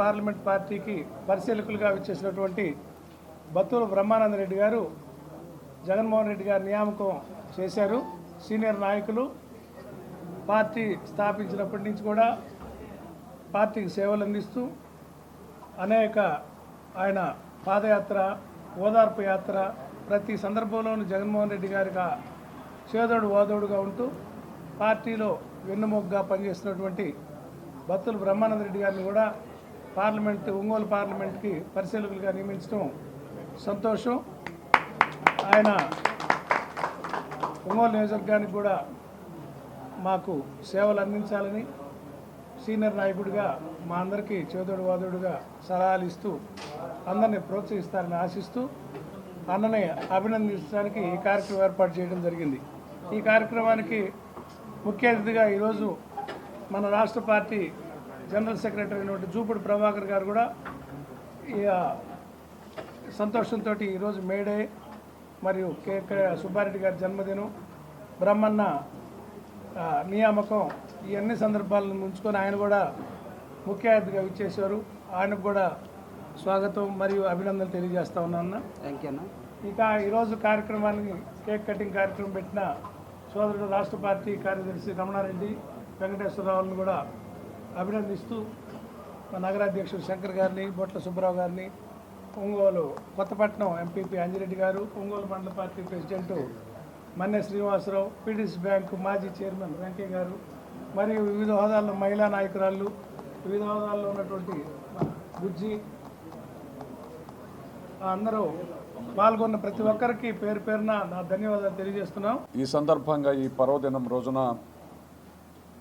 Parliament పార్టీకి పరిశీలకులుగా వచ్చేసినటువంటి బత్తుల బ్రహ్మానంద రెడ్డి గారు జగన్మోహన్ రెడ్డి గారు నియామకం చేశారు. సీనియర్ నాయకులు పార్టీ స్థాపించినప్పటి నుంచి కూడా పార్టీకి సేవలు అందిస్తూ అనేక ఆయన పాదయాత్ర ఓదార్పు యాత్ర ప్రతి సందర్భంలోనూ జగన్మోహన్ రెడ్డి గారిగా చేదోడు ఓదోడుగా ఉంటూ పార్టీలో వెన్నుమొగ్గా పనిచేస్తున్నటువంటి భక్తులు బ్రహ్మానంద రెడ్డి గారిని కూడా పార్లమెంట్ ఒంగోలు పార్లమెంట్కి పరిశీలకులుగా నియమించడం సంతోషం. ఆయన ఒంగోలు నియోజకవర్గానికి కూడా మాకు సేవలు అందించాలని సీనియర్ నాయకుడిగా మా అందరికీ చేదోడు వాదోడుగా సలహాలు ఇస్తూ అందరినీ ప్రోత్సహిస్తారని ఆశిస్తూ అన్నని అభినందించడానికి ఈ కార్యక్రమం ఏర్పాటు చేయడం జరిగింది. ఈ కార్యక్రమానికి ముఖ్య అతిథిగా ఈరోజు మన రాష్ట్ర పార్టీ జనరల్ సెక్రటరీ అయినటువంటి జూపుడు ప్రభాకర్ గారు కూడా సంతోషంతో ఈరోజు మేడే మరియు కేకే సుబ్బారెడ్డి గారి జన్మదినం బ్రహ్మన్న నియామకం ఈ అన్ని సందర్భాలను ఉంచుకొని ఆయన కూడా ముఖ్య అతిథిగా విచ్చేశారు. ఆయనకు కూడా స్వాగతం మరియు అభినందనలు తెలియజేస్తా ఉన్నా అన్న. థ్యాంక్ యూ అన్న. ఇక ఈరోజు కార్యక్రమానికి కేక్ కటింగ్ కార్యక్రమం పెట్టిన సోదరుడు రాష్ట్ర పార్టీ కార్యదర్శి రమణారెడ్డి వెంకటేశ్వరరావులను కూడా అభినందిస్తూ మా నగరాధ్యక్షుడు శంకర్ గారిని బొట్ల సుబ్బారావు గారిని ఒంగోలు కొత్తపట్నం ఎంపీపీ అంజిరెడ్డి గారు ఒంగోలు మండల party president Manne Srinivasarao PDC bank మాజీ చైర్మన్ వెంకయ్య గారు మరియు వివిధ హోదాల్లో మహిళా నాయకురాళ్ళు వివిధ హోదాల్లో ఉన్నటువంటి బుజ్జి అందరూ పాల్గొన్న ప్రతి ఒక్కరికి పేరు పేరున నా ధన్యవాదాలు తెలియజేస్తున్నాం. ఈ సందర్భంగా ఈ పర్వదినం రోజున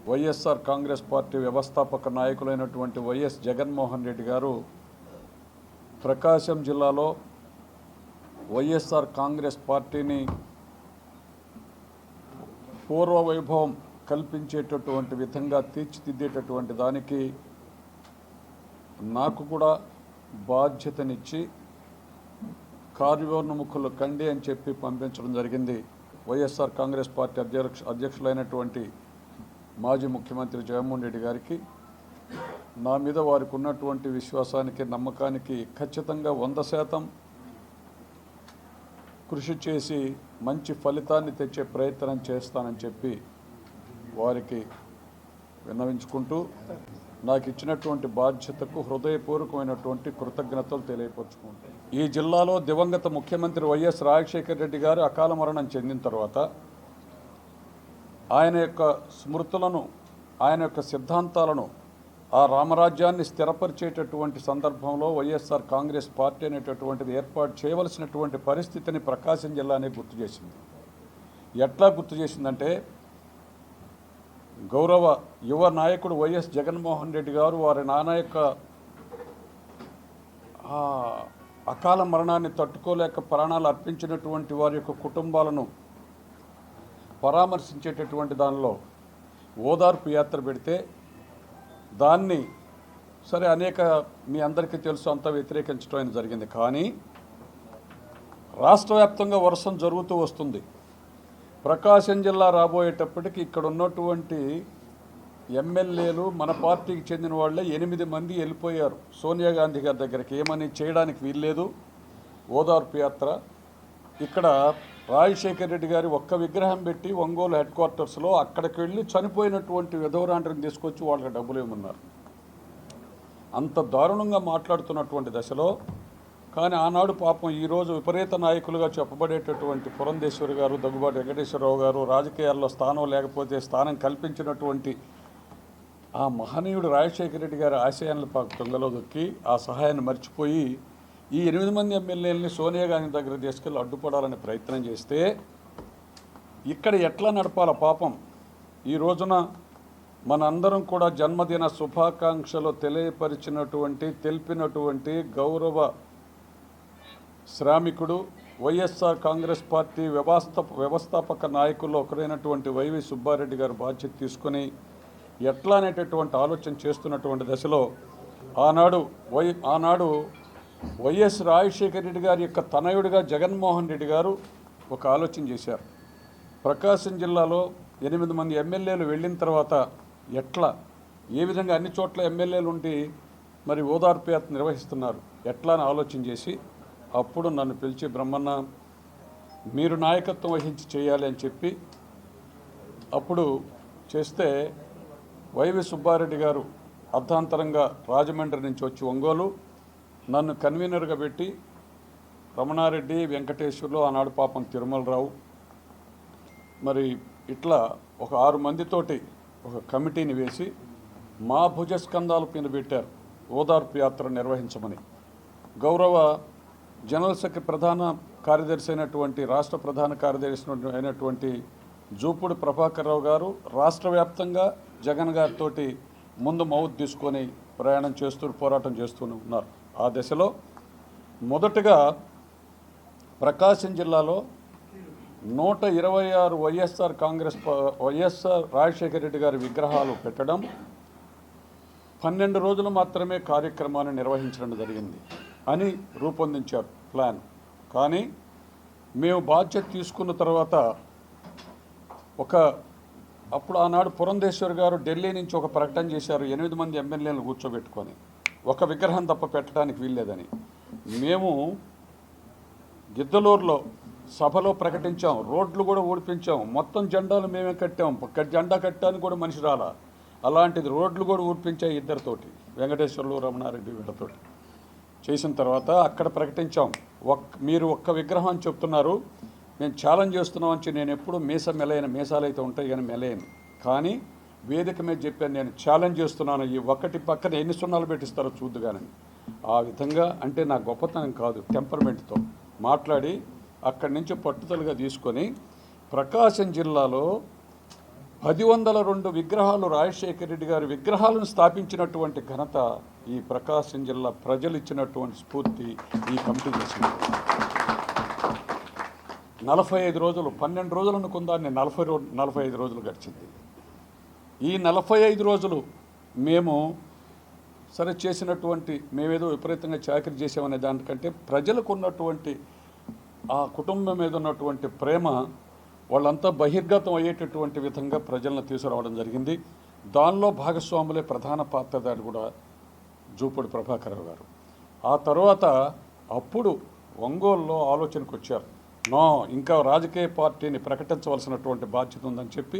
వైఎస్ఆర్ కాంగ్రెస్ పార్టీ వ్యవస్థాపక నాయకులైనటువంటి వైఎస్ జగన్మోహన్ రెడ్డి గారు ప్రకాశం జిల్లాలో వైఎస్ఆర్ కాంగ్రెస్ పార్టీని పూర్వ వైభవం కల్పించేటటువంటి విధంగా తీర్చిదిద్దేటటువంటి దానికి నాకు కూడా బాధ్యతనిచ్చి కార్యోన్ముఖులు కండి అని చెప్పి పంపించడం జరిగింది. వైఎస్ఆర్ కాంగ్రెస్ పార్టీ అధ్యక్ష అధ్యక్షులైనటువంటి మాజీ ముఖ్యమంత్రి జగన్మోహన్ రెడ్డి గారికి నా మీద వారికి ఉన్నటువంటి విశ్వాసానికి నమ్మకానికి ఖచ్చితంగా వంద శాతం కృషి చేసి మంచి ఫలితాన్ని తెచ్చే ప్రయత్నం చేస్తానని చెప్పి వారికి విన్నవించుకుంటూ నాకు ఇచ్చినటువంటి బాధ్యతకు హృదయపూర్వకమైనటువంటి కృతజ్ఞతలు తెలియపరుచుకుంటాను ఈ జిల్లాలో దివంగత ముఖ్యమంత్రి వైఎస్ రాజశేఖర రెడ్డి గారు అకాల మరణం చెందిన తర్వాత ఆయన యొక్క స్మృతులను ఆయన యొక్క సిద్ధాంతాలను ఆ రామరాజ్యాన్ని స్థిరపరిచేటటువంటి సందర్భంలో వైఎస్ఆర్ కాంగ్రెస్ పార్టీ అనేటటువంటిది ఏర్పాటు చేయవలసినటువంటి పరిస్థితిని ప్రకాశం జిల్లానే గుర్తు చేసింది. ఎట్లా గుర్తు చేసిందంటే గౌరవ యువ నాయకుడు వైఎస్ జగన్మోహన్ రెడ్డి గారు వారి నాన్న యొక్క అకాల మరణాన్ని తట్టుకోలేక ప్రాణాలు అర్పించినటువంటి వారి యొక్క కుటుంబాలను పరామర్శించేటటువంటి దానిలో ఓదార్పు యాత్ర పెడితే దాన్ని సరే అనేక మీ అందరికీ తెలుసు అంతా వ్యతిరేకించడం అనేది జరిగింది. కానీ రాష్ట్ర వ్యాప్తంగా వర్షం జరుగుతూ వస్తుంది. ప్రకాశం జిల్లా రాబోయేటప్పటికి ఇక్కడ ఉన్నటువంటి ఎమ్మెల్యేలు మన పార్టీకి చెందిన వాళ్ళే ఎనిమిది మంది వెళ్ళిపోయారు. సోనియా గాంధీ గారి దగ్గరికి. ఏమని చేయడానికి వీల్లేదు. ఓదార్పు యాత్ర. ఇక్కడ రాజశేఖర్ రెడ్డి గారి ఒక్క విగ్రహం పెట్టి ఒంగోలు హెడ్ క్వార్టర్స్లో అక్కడికి వెళ్ళి చనిపోయినటువంటి విధవరాండ్రిని తీసుకొచ్చి వాళ్ళకి డబ్బులు ఇవ్వమన్నారు. అంత దారుణంగా మాట్లాడుతున్నటువంటి దశలో కానీ ఆనాడు పాపం ఈరోజు విపరీత నాయకులుగా చెప్పబడేటటువంటి పురంధేశ్వరి గారు దగ్గుబాటి వెంకటేశ్వరరావు గారు రాజకీయాల్లో స్థానం లేకపోతే స్థానం కల్పించినటువంటి ఆ మహనీయుడు రాజశేఖర రెడ్డి గారి ఆశయాలను పాకు తొంగలో దొక్కి ఆ సహాయాన్ని మర్చిపోయి ఈ ఎనిమిది మంది ఎమ్మెల్యేలని సోనియా గాంధీ దగ్గర తీసుకెళ్ళి అడ్డుపడాలని ప్రయత్నం చేస్తే ఇక్కడ ఎట్లా నడపాల పాపం? ఈ రోజున మనందరం కూడా జన్మదిన శుభాకాంక్షలు తెలియపరిచినటువంటి తెలిపినటువంటి గౌరవ శ్రామికుడు వైఎస్ఆర్ కాంగ్రెస్ పార్టీ వ్యవస్థ వ్యవస్థాపక నాయకుల్లో ఒకరైనటువంటి వైవి సుబ్బారెడ్డి గారు బాధ్యత తీసుకొని ఎట్లా అనేటటువంటి ఆలోచన చేస్తున్నటువంటి దశలో ఆనాడు వై ఆనాడు వైఎస్ రాజశేఖర రెడ్డి గారి యొక్క తనయుడిగా జగన్మోహన్ రెడ్డి గారు ఒక ఆలోచన చేశారు. ప్రకాశం జిల్లాలో ఎనిమిది మంది ఎమ్మెల్యేలు వెళ్ళిన తర్వాత ఎట్లా ఏ విధంగా అన్ని చోట్ల ఎమ్మెల్యేలు ఉండి మరి ఓదార్పు యాత్ర నిర్వహిస్తున్నారు ఎట్లా అని ఆలోచన చేసి అప్పుడు నన్ను పిలిచి బ్రహ్మన్న మీరు నాయకత్వం వహించి చేయాలి అని చెప్పి అప్పుడు చేస్తే వైవి సుబ్బారెడ్డి గారు అర్ధాంతరంగా రాజమండ్రి నుంచి వచ్చి ఒంగోలు నన్ను కన్వీనర్గా పెట్టి రమణారెడ్డి వెంకటేశ్వర్లు ఆనాడు పాపం తిరుమలరావు మరి ఇట్లా ఒక ఆరు మందితోటి ఒక కమిటీని వేసి మా భుజస్కంధాల పైన పెట్టారు ఓదార్పు యాత్ర నిర్వహించమని. గౌరవ జనరల్ సెక్రటరీ ప్రధాన కార్యదర్శి అయినటువంటి రాష్ట్ర ప్రధాన కార్యదర్శి అయినటువంటి జూపుడు ప్రభాకర్ రావు గారు రాష్ట్ర వ్యాప్తంగా జగన్ గారితో ముందు మౌత్ తీసుకొని ప్రయాణం చేస్తూ పోరాటం చేస్తూ ఉన్నారు. ఆ దశలో మొదటగా ప్రకాశం జిల్లాలో నూట ఇరవై ఆరు వైఎస్ఆర్ కాంగ్రెస్ వైఎస్ఆర్ రాజశేఖర రెడ్డి గారి విగ్రహాలు పెట్టడం పన్నెండు రోజులు మాత్రమే కార్యక్రమాన్ని నిర్వహించడం జరిగింది అని రూపొందించారు ప్లాన్. కానీ మేము బాధ్యత తీసుకున్న తర్వాత ఒక అప్పుడు ఆనాడు పురంధేశ్వర్ గారు ఢిల్లీ నుంచి ఒక ప్రకటన చేశారు ఎనిమిది మంది ఎమ్మెల్యేలను కూర్చోబెట్టుకొని. ఒక విగ్రహం తప్ప పెట్టడానికి వీల్లేదని. మేము గిద్దలూరులో సభలో ప్రకటించాం రోడ్లు కూడా ఊడిపించాం మొత్తం జెండాలు మేమే కట్టాం జెండా కట్టడానికి కూడా మనిషి రాలా. అలాంటిది రోడ్లు కూడా ఊడిపించాయి ఇద్దరితోటి వెంకటేశ్వర్లు రమణారెడ్డి వీళ్ళతోటి. చేసిన తర్వాత అక్కడ ప్రకటించాం ఒక్ మీరు ఒక్క విగ్రహం అని చెప్తున్నారు మేము ఛాలెంజ్ చేస్తున్నాం అని నేను ఎప్పుడు మీస మెలైన మీసాలు అయితే ఉంటాయి కానీ మెలైన కానీ వేదిక మీద చెప్పాను నేను ఛాలెంజ్ చేస్తున్నాను ఈ ఒక్కటి పక్కన ఎన్ని సున్నాలు పెట్టిస్తారో చూద్దుగానని ఆ విధంగా అంటే నా గొప్పతనం కాదు టెంపర్మెంట్తో మాట్లాడి అక్కడి నుంచి పట్టుదలగా తీసుకొని ప్రకాశం జిల్లాలో పది వందల రెండు విగ్రహాలు రాజశేఖర రెడ్డి గారి విగ్రహాలను స్థాపించినటువంటి ఘనత ఈ ప్రకాశం జిల్లా ప్రజలు ఇచ్చినటువంటి స్ఫూర్తి ఈ కమిటీ చేసింది. నలభై ఐదు రోజులు పన్నెండు రోజులు అనుకుందాన్ని నలభై రో నలభై ఐదు రోజులు గడిచింది. ఈ నలభై ఐదు రోజులు మేము సరే చేసినటువంటి మేమేదో విపరీతంగా చాకరీ చేసామనే దానికంటే ప్రజలకు ఉన్నటువంటి ఆ కుటుంబం మీద ఉన్నటువంటి ప్రేమ వాళ్ళంతా బహిర్గతం అయ్యేటటువంటి విధంగా ప్రజలను తీసుకురావడం జరిగింది. దానిలో భాగస్వాములే ప్రధాన పాత్రధారి కూడా జూపూడి ప్రభాకర్ గారు. ఆ తర్వాత అప్పుడు ఒంగోలులో ఆలోచనకు వచ్చారు నో ఇంకా రాజకీయ పార్టీని ప్రకటించవలసినటువంటి బాధ్యత ఉందని చెప్పి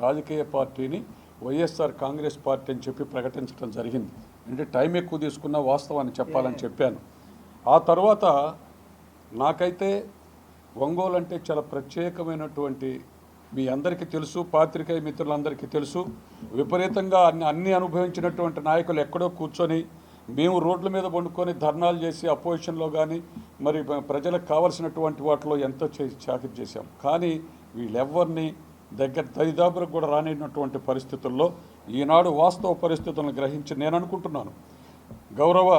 రాజకీయ పార్టీని వైఎస్ఆర్ కాంగ్రెస్ పార్టీ అని చెప్పి ప్రకటించడం జరిగింది. అంటే టైం ఎక్కువ తీసుకున్న వాస్తవాన్ని చెప్పాలని చెప్పాను. ఆ తర్వాత నాకైతే ఒంగోలు అంటే చాలా ప్రత్యేకమైనటువంటి మీ అందరికీ తెలుసు పాత్రికేయ మిత్రులందరికీ తెలుసు. విపరీతంగా అన్ని అన్ని అనుభవించినటువంటి నాయకులు ఎక్కడో కూర్చొని మేము రోడ్ల మీద వండుకొని ధర్నాలు చేసి అపోజిషన్లో కానీ మరి ప్రజలకు కావలసినటువంటి వాటిలో ఎంతో చేసి చాకరీ చేశాం. కానీ వీళ్ళెవ్వరిని దగ్గర తదిదాపులకు కూడా రానినటువంటి పరిస్థితుల్లో ఈనాడు వాస్తవ పరిస్థితులను గ్రహించి నేను అనుకుంటున్నాను. గౌరవ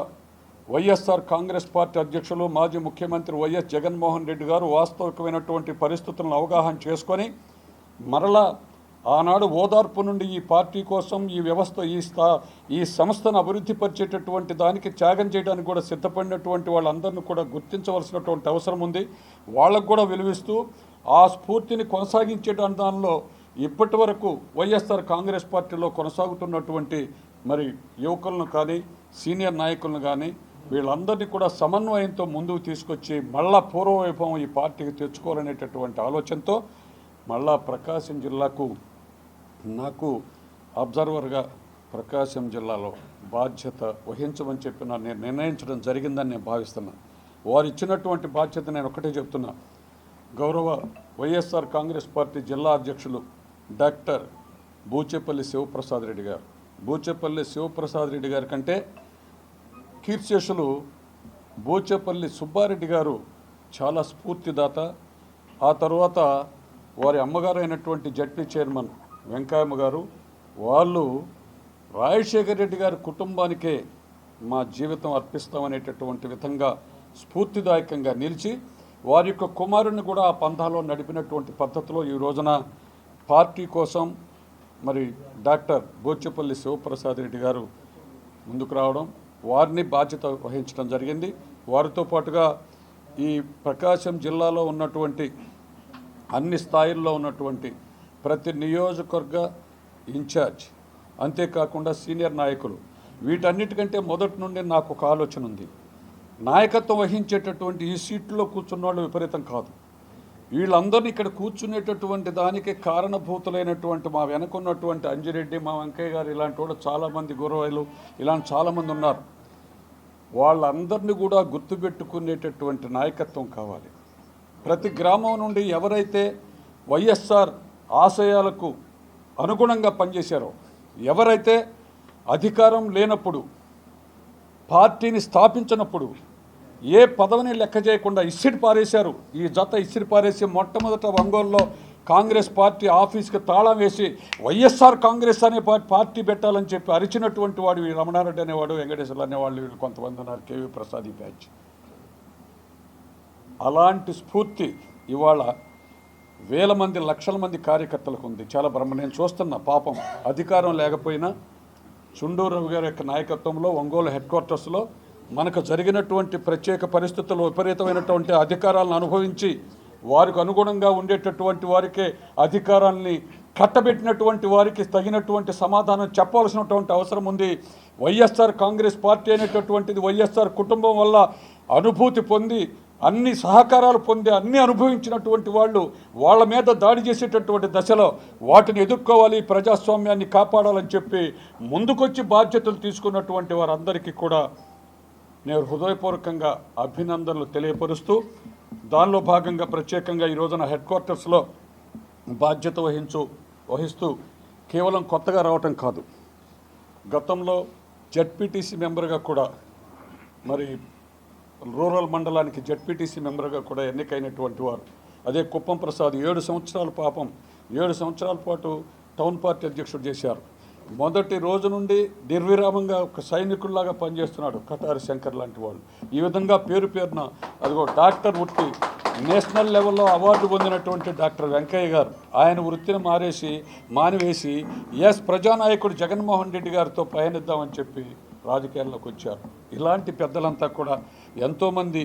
వైఎస్ఆర్ కాంగ్రెస్ పార్టీ అధ్యక్షులు మాజీ ముఖ్యమంత్రి వైఎస్ జగన్మోహన్ రెడ్డి గారు వాస్తవికమైనటువంటి పరిస్థితులను అవగాహన చేసుకొని మరలా ఆనాడు ఓదార్పు నుండి ఈ పార్టీ కోసం ఈ వ్యవస్థ ఈ స్థా ఈ సంస్థను అభివృద్ధి పరిచేటటువంటి దానికి త్యాగం చేయడానికి కూడా సిద్ధపడినటువంటి వాళ్ళందరినీ కూడా గుర్తించవలసినటువంటి అవసరం ఉంది. వాళ్ళకు కూడా విలువిస్తూ ఆ స్ఫూర్తిని కొనసాగించే దానిలో ఇప్పటి వరకు వైఎస్ఆర్ కాంగ్రెస్ పార్టీలో కొనసాగుతున్నటువంటి మరి యువకులను కానీ సీనియర్ నాయకులను కానీ వీళ్ళందరినీ కూడా సమన్వయంతో ముందుకు తీసుకొచ్చి మళ్ళా పూర్వవైభవం ఈ పార్టీకి తెచ్చుకోవాలనేటటువంటి ఆలోచనతో మళ్ళా ప్రకాశం జిల్లాకు నాకు అబ్జర్వర్గా ప్రకాశం జిల్లాలో బాధ్యత వహించమని చెప్పి నా- నేను నిర్ణయించడం జరిగిందని నేను భావిస్తున్నాను వారు ఇచ్చినటువంటి బాధ్యత నేను ఒకటే చెప్తున్నా. గౌరవ వైఎస్ఆర్ కాంగ్రెస్ పార్టీ జిల్లా అధ్యక్షులు డాక్టర్ బూచేపల్లి శివప్రసాద్ రెడ్డి గారు. బూచేపల్లి శివప్రసాద్ రెడ్డి గారి కంటే కీర్తిశేషులు బూచేపల్లి సుబ్బారెడ్డి గారు చాలా స్ఫూర్తిదాత. ఆ తర్వాత వారి అమ్మగారు అయినటువంటి జడ్పీ చైర్మన్ వెంకయ్యమ్మ గారు వాళ్ళు రాజశేఖర్ రెడ్డి గారి కుటుంబానికే మా జీవితం అర్పిస్తామనేటటువంటి విధంగా స్ఫూర్తిదాయకంగా నిలిచి వారి యొక్క కుమారుని కూడా ఆ పంథాలో నడిపినటువంటి పద్ధతిలో ఈ రోజున పార్టీ కోసం మరి డాక్టర్ బోచెపల్లి శివప్రసాద్ రెడ్డి గారు ముందుకు రావడం వారిని బాధ్యత వహించడం జరిగింది. వారితో పాటుగా ఈ ప్రకాశం జిల్లాలో ఉన్నటువంటి అన్ని స్థాయిల్లో ఉన్నటువంటి ప్రతి నియోజకవర్గ ఇన్ఛార్జ్ అంతేకాకుండా సీనియర్ నాయకులు వీటన్నిటికంటే మొదటి నుండి నాకు ఒక ఆలోచన ఉంది. నాయకత్వం వహించేటటువంటి ఈ సీట్లో కూర్చున్న వాళ్ళు విపరీతం కాదు. వీళ్ళందరినీ ఇక్కడ కూర్చునేటటువంటి దానికి కారణభూతులైనటువంటి మా వెనకున్నటువంటి అంజిరెడ్డి మా వెంకయ్య గారు ఇలాంటి వాళ్ళు చాలామంది గురవైలు ఇలాంటి చాలామంది ఉన్నారు. వాళ్ళందరినీ కూడా గుర్తుపెట్టుకునేటటువంటి నాయకత్వం కావాలి. ప్రతి గ్రామం నుండి ఎవరైతే వైఎస్ఆర్ ఆశయాలకు అనుగుణంగా పనిచేశారో ఎవరైతే అధికారం లేనప్పుడు పార్టీని స్థాపించినప్పుడు ఏ పదవిని లెక్క చేయకుండా ఇసిడి పారేశారు. ఈ జత ఇసిడి పారేసి మొట్టమొదట ఒంగోలులో కాంగ్రెస్ పార్టీ ఆఫీస్కి తాళం వేసి వైఎస్ఆర్ కాంగ్రెస్ అనే పార్టీ పెట్టాలని చెప్పి అరిచినటువంటి వాడు ఈ రమణారెడ్డి అనేవాడు వెంకటేశ్వర్లు అనేవాళ్ళు వీళ్ళు కొంతమంది ఉన్నారు కేవీ ప్రసాద్ ఈ బ్యాచ్. అలాంటి స్ఫూర్తి ఇవాళ వేల మంది లక్షల మంది కార్యకర్తలకు ఉంది. చాలా బ్రహ్మ నేను చూస్తున్నా పాపం అధికారం లేకపోయినా చుండూరావు గారి యొక్క నాయకత్వంలో ఒంగోలు హెడ్ క్వార్టర్స్లో మనకు జరిగినటువంటి ప్రత్యేక పరిస్థితుల్లో విపరీతమైనటువంటి అధికారాలను అనుభవించి వారికి అనుగుణంగా ఉండేటటువంటి వారికే అధికారాన్ని కట్టబెట్టినటువంటి వారికి తగినటువంటి సమాధానం చెప్పవలసినటువంటి అవసరం ఉంది. వైఎస్ఆర్ కాంగ్రెస్ పార్టీ అనేటటువంటిది వైఎస్ఆర్ కుటుంబం వల్ల అనుభూతి పొంది అన్ని సహకారాలు పొందే అన్ని అనుభవించినటువంటి వాళ్ళు వాళ్ళ మీద దాడి చేసేటటువంటి దశలో వాటిని ఎదుర్కోవాలి ప్రజాస్వామ్యాన్ని కాపాడాలని చెప్పి ముందుకొచ్చి బాధ్యతలు తీసుకున్నటువంటి వారందరికీ కూడా నేను హృదయపూర్వకంగా అభినందనలు తెలియపరుస్తూ దానిలో భాగంగా ప్రత్యేకంగా ఈ రోజున హెడ్ క్వార్టర్స్లో బాధ్యత వహించు వహిస్తూ కేవలం కొత్తగా రావటం కాదు. గతంలో జడ్పీటీసీ మెంబర్గా కూడా మరి రూరల్ మండలానికి జడ్పీటీసీ మెంబర్గా కూడా ఎన్నికైనటువంటి వారు. అదే కుప్పం ప్రసాద్ ఏడు సంవత్సరాల పాపం ఏడు సంవత్సరాల పాటు టౌన్ పార్టీ అధ్యక్షుడు చేశారు. మొదటి రోజు నుండి నిర్విరామంగా ఒక సైనికుల్లాగా పనిచేస్తున్నాడు కటారి శంకర్ లాంటి వాళ్ళు ఈ విధంగా పేరు పేరున అదిగో డాక్టర్ వృత్తి నేషనల్ లెవెల్లో అవార్డు పొందినటువంటి డాక్టర్ వెంకయ్య గారు ఆయన వృత్తిని మారేసి మానివేసి ఎస్ ప్రజానాయకుడు జగన్మోహన్ రెడ్డి గారితో పయనిద్దామని చెప్పి రాజకీయాల్లోకి వచ్చారు. ఇలాంటి పెద్దలంతా కూడా ఎంతోమంది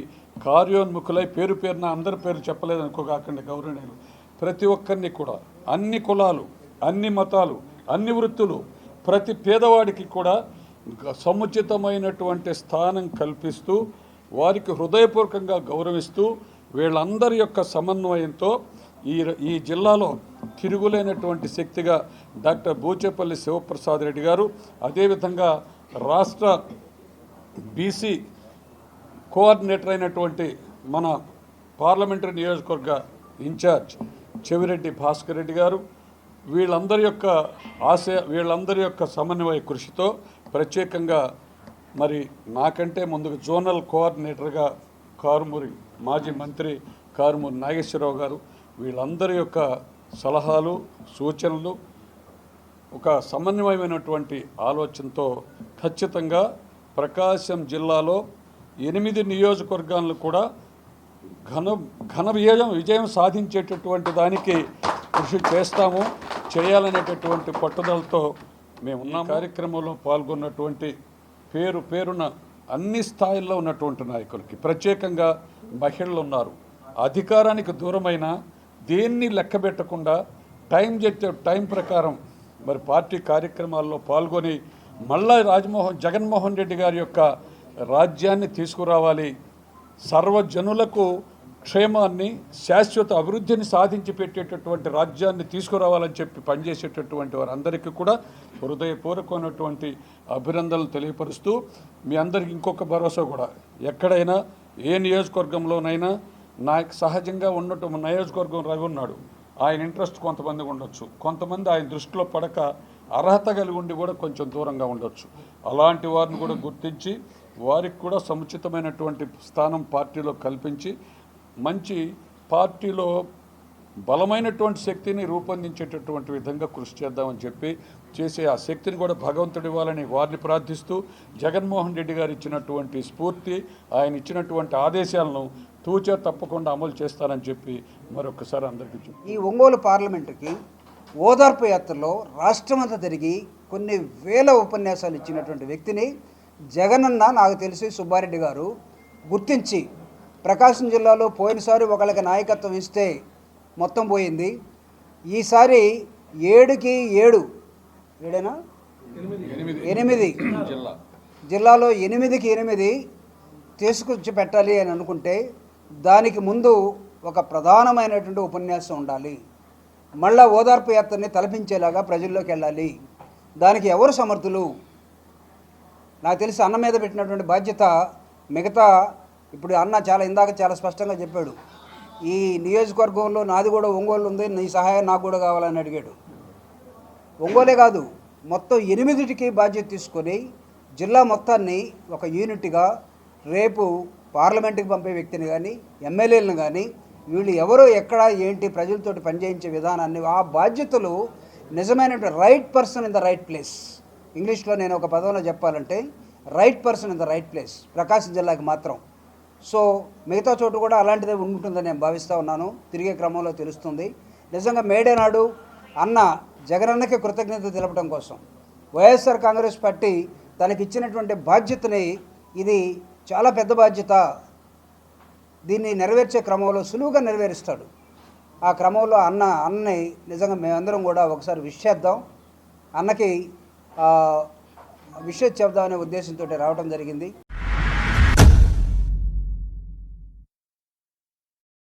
కార్యోన్ముఖులై పేరు పేరున అందరి పేరు చెప్పలేదు అనుకోకాకుండా గౌరవనీయులు. ప్రతి ఒక్కరిని కూడా అన్ని కులాలు అన్ని మతాలు అన్ని వృత్తులు ప్రతి పేదవాడికి కూడా సముచితమైనటువంటి స్థానం కల్పిస్తూ వారికి హృదయపూర్వకంగా గౌరవిస్తూ వీళ్ళందరి యొక్క సమన్వయంతో ఈ ఈ జిల్లాలో తిరుగులేనటువంటి శక్తిగా డాక్టర్ బూచేపల్లి శివప్రసాద్ రెడ్డి గారు అదేవిధంగా రాష్ట్ర బీసీ కోఆర్డినేటర్ అయినటువంటి మన పార్లమెంటరీ నియోజకవర్గ ఇన్ఛార్జ్ చెవిరెడ్డి భాస్కర్ రెడ్డి గారు వీళ్ళందరి యొక్క ఆశయ వీళ్ళందరి యొక్క సమన్వయ కృషితో ప్రత్యేకంగా మరి నాకంటే ముందుకు జోనల్ కోఆర్డినేటర్గా కారుమూరి మాజీ మంత్రి కారుమూరి నాగేశ్వరరావు గారు వీళ్ళందరి యొక్క సలహాలు సూచనలు ఒక సమన్వయమైనటువంటి ఆలోచనతో ఖచ్చితంగా ప్రకాశం జిల్లాలో ఎనిమిది నియోజకవర్గాలను కూడా ఘన ఘన విజయం విజయం సాధించేటటువంటి దానికి కృషి చేస్తాము చేయాలనేటటువంటి పట్టుదలతో మేము ఉన్న కార్యక్రమంలో పాల్గొన్నటువంటి పేరు పేరున అన్ని స్థాయిల్లో ఉన్నటువంటి నాయకులకి ప్రత్యేకంగా మహిళలు ఉన్నారు. అధికారానికి దూరమైన దేన్ని లెక్క పెట్టకుండా టైం చెప్పే టైం ప్రకారం మరి పార్టీ కార్యక్రమాల్లో పాల్గొని మళ్ళా రాజమోహన్ జగన్మోహన్ రెడ్డి గారి యొక్క రాజ్యాన్ని తీసుకురావాలి. సర్వజనులకు క్షేమాన్ని శాశ్వత అభివృద్ధిని సాధించి పెట్టేటటువంటి రాజ్యాన్ని తీసుకురావాలని చెప్పి పనిచేసేటటువంటి వారందరికీ కూడా హృదయపూర్వకమైనటువంటి అభినందనలు తెలియపరుస్తూ మీ అందరికి ఇంకొక భరోసా కూడా. ఎక్కడైనా ఏ నియోజకవర్గంలోనైనా నాకు సహజంగా ఉన్నట్టు నియోజకవర్గం రవి ఉన్నాడు ఆయన ఇంట్రెస్ట్ కొంతమంది ఉండొచ్చు. కొంతమంది ఆయన దృష్టిలో పడక అర్హత కలిగి ఉండి కూడా కొంచెం దూరంగా ఉండొచ్చు. అలాంటి వారిని కూడా గుర్తించి వారికి కూడా సముచితమైనటువంటి స్థానం పార్టీలో కల్పించి మంచి పార్టీలో బలమైనటువంటి శక్తిని రూపొందించేటటువంటి విధంగా కృషి చేద్దామని చెప్పి చేసే ఆ శక్తిని కూడా భగవంతుడు ఇవ్వాలని వారిని ప్రార్థిస్తూ జగన్మోహన్ రెడ్డి గారు ఇచ్చినటువంటి స్ఫూర్తి ఆయన ఇచ్చినటువంటి ఆదేశాలను తూచా తప్పకుండా అమలు చేస్తానని చెప్పి మరొకసారి అందరికీ చెప్పి ఈ ఒంగోలు పార్లమెంటుకి ఓదార్పు యాత్రలో రాష్ట్రమంతా తిరిగి కొన్ని వేల ఉపన్యాసాలు ఇచ్చినటువంటి వ్యక్తిని జగనన్న నాకు తెలిసి సుబ్బారెడ్డి గారు గుర్తించి ప్రకాశం జిల్లాలో పోయినసారి ఒకళ్ళకి నాయకత్వం ఇస్తే మొత్తం పోయింది. ఈసారి ఏడుకి ఏడు. ఏడేనా? ఎనిమిది. జిల్లా. జిల్లాలో ఎనిమిదికి ఎనిమిది తీసుకొచ్చి పెట్టాలి అని అనుకుంటే దానికి ముందు ఒక ప్రధానమైనటువంటి ఉపన్యాసం ఉండాలి. మళ్ళా ఓదార్పు యాత్రని తలపించేలాగా ప్రజల్లోకి వెళ్ళాలి. దానికి ఎవరు సమర్థులు? నాకు తెలిసి అన్న మీద పెట్టినటువంటి బాధ్యత మిగతా ఇప్పుడు అన్న చాలా ఇందాక చాలా స్పష్టంగా చెప్పాడు. ఈ నియోజకవర్గంలో నాది కూడా ఒంగోలు ఉంది నీ సహాయం నాకు కూడా కావాలని అడిగాడు. ఒంగోలే కాదు మొత్తం ఎనిమిదిటికి బాధ్యత తీసుకొని జిల్లా మొత్తాన్ని ఒక యూనిట్గా రేపు పార్లమెంట్కి పంపే వ్యక్తిని కానీ ఎమ్మెల్యేలను కానీ వీళ్ళు ఎవరో ఎక్కడ ఏంటి ప్రజలతోటి పనిచేయించే విధానాన్ని ఆ బాధ్యతలు నిజమైనటువంటి right person in the right place ఇంగ్లీష్లో నేను ఒక పదంలో చెప్పాలంటే right person in the right place Prakasam జిల్లాకి మాత్రం. సో మిగతా చోటు కూడా అలాంటిదే ఉంటుందని నేను భావిస్తూ ఉన్నాను. తిరిగే క్రమంలో తెలుస్తుంది. నిజంగా మేడే నాడు అన్న జగనన్నకి కృతజ్ఞత తెలపడం కోసం వైఎస్ఆర్ కాంగ్రెస్ పార్టీ తనకి ఇచ్చినటువంటి బాధ్యతని ఇది చాలా పెద్ద బాధ్యత. దీన్ని నెరవేర్చే క్రమంలో సులువుగా నెరవేరుస్తాడు. ఆ క్రమంలో అన్న అన్నని నిజంగా మేమందరం కూడా ఒకసారి విష్ చేద్దాం. అన్నకి విష్ చెప్దామనే ఉద్దేశంతో రావడం జరిగింది.